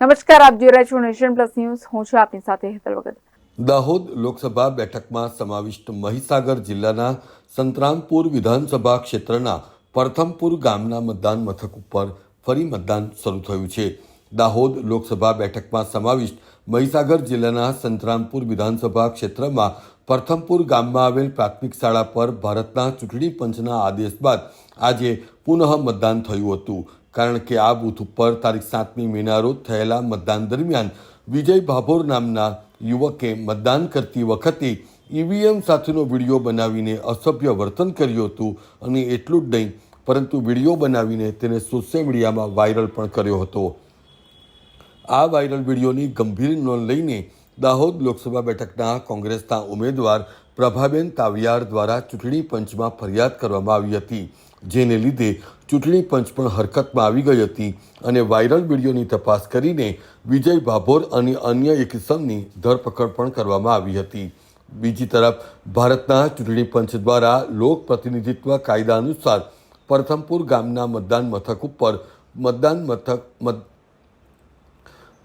નમસ્કાર, આપ જોઈ રહ્યા છો નેશન પ્લસ ન્યૂઝ. હું છું આપની સાથે હેતલ વગર. દાહોદ લોકસભા બેઠકમાં સમાવિષ્ટ મહીસાગર જિલ્લાના સંતરામપુર વિધાનસભા ક્ષેત્રના પ્રથમપુર ગામના મતદાન મથક ઉપર ફરી મતદાન શરૂ થયું છે. દાહોદ લોકસભા બેઠકમાં સમાવિષ્ટ મહીસાગર જિલ્લાના સંતરામપુર વિધાનસભા ક્ષેત્રમાં પ્રથમપુર ગામમાં આવેલ પ્રાથમિક શાળા પર ભારતના ચૂંટણી પંચના આદેશ બાદ આજે પુનઃ મતદાન થયું હતું. કારણ કે આ બૂથ ઉપર તારીખ સાતમી મેના રોજ થયેલા મતદાન દરમિયાન વિજય ભાભોર નામના યુવકે મતદાન કરતી વખતે ઈવીએમ સાથેનો વીડિયો બનાવીને અસભ્ય વર્તન કર્યું હતું અને એટલું જ નહીં, પરંતુ વીડિયો બનાવીને તેને સોશિયલ મીડિયામાં વાયરલ પણ કર્યો હતો. આ વાયરલ વિડીયોની ગંભીર નોંધ લઈને દાહોદ લોકસભા બેઠકના કોંગ્રેસના ઉમેદવાર પ્રભાબેન તાવિયાર દ્વારા ચૂંટણી પંચમાં ફરિયાદ કરવામાં આવી હતી, જેને લીધે ચૂંટણી પંચ પણ હરકતમાં આવી ગઈ હતી અને વાયરલ વિડીયોની તપાસ કરીને વિજય ભાભોર અને અન્ય એક ઇસમની ધરપકડ પણ કરવામાં આવી હતી. બીજી તરફ, ભારતના ચૂંટણી પંચ દ્વારા લોક પ્રતિનિધિત્વ કાયદા અનુસાર પ્રથમપુર ગામના મતદાન મથક ઉપર મતદાન મથક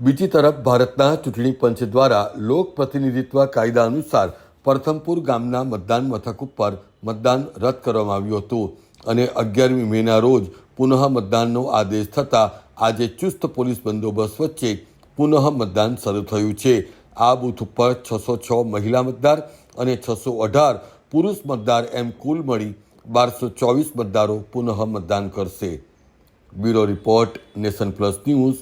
બીજી તરફ ભારતના ચૂંટણી પંચ દ્વારા લોકપ્રતિનિધિત્વ કાયદા અનુસાર પ્રથમપુર ગામના મતદાન મથક ઉપર મતદાન રદ કરવામાં આવ્યું હતું અને અગિયારમી મેના રોજ પુનઃ મતદાનનો આદેશ થતાં આજે ચુસ્ત પોલીસ બંદોબસ્ત વચ્ચે પુનઃ મતદાન શરૂ થયું છે. આ બૂથ ઉપર છસો છ મહિલા મતદાર અને છસો અઢાર પુરુષ મતદાર એમ કુલ મળી બારસો ચોવીસ મતદારો પુનઃ મતદાન કરશે. Bureau report Nation Plus News